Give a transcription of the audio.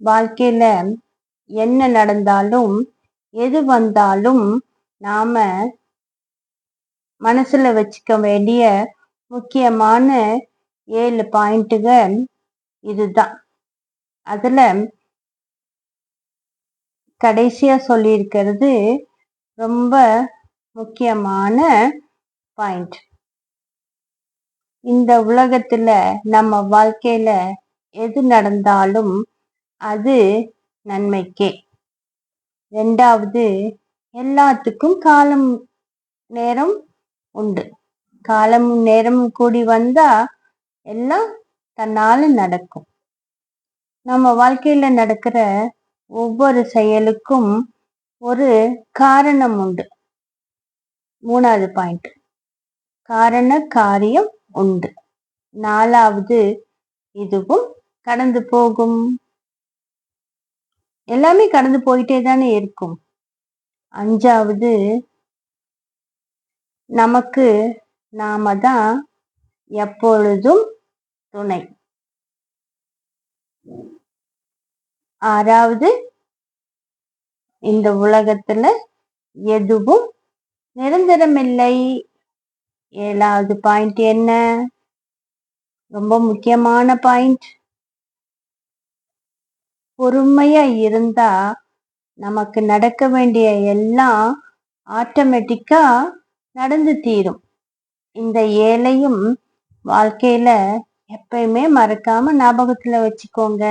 வாழ்க்கையில என்ன நடந்தாலும் எது வந்தாலும் நாம மனசுல வச்சுக்க வேண்டிய முக்கியமான ஏழு பாயிண்ட்டுகள் இதுதான். அதுல கடைசியா சொல்லியிருக்கிறது ரொம்ப முக்கியமான பாயிண்ட் இந்த உலகத்துல நம்ம வாழ்க்கையில எது நடந்தாலும் அது நன்மைக்கே. ரெண்டாவது எல்லாத்துக்கும் காலம் நேரம் உண்டு. காலம் நேரம் கூடி வந்தா எல்லாம் தன்னால நடக்கும். நம்ம வாழ்க்கையில நடக்கிற ஒவ்வொரு செயலுக்கும் ஒரு காரணம் உண்டு. மூணாவது பாயிண்ட். காரண காரியம் உண்டு. நாலாவது இதுவும் கடந்து போகும். எல்லாமே கடந்து போயிட்டே தானே இருக்கும். அஞ்சாவது நமக்கு நாம தான் எப்பொழுதும் துணை. ஆறாவது இந்த உலகத்துல எதுவும் நிரந்தரமில்லை. ஏழாவது பாயிண்ட் என்ன? ரொம்ப முக்கியமான பாயிண்ட் பொறுமையா இருந்தா நமக்கு நடக்க வேண்டிய எல்லாம் ஆட்டோமேட்டிக்கா நடந்து தீரும். இந்த ஏழையும் வாழ்க்கையில எப்பயுமே மறக்காம ஞாபகத்துல வச்சுக்கோங்க.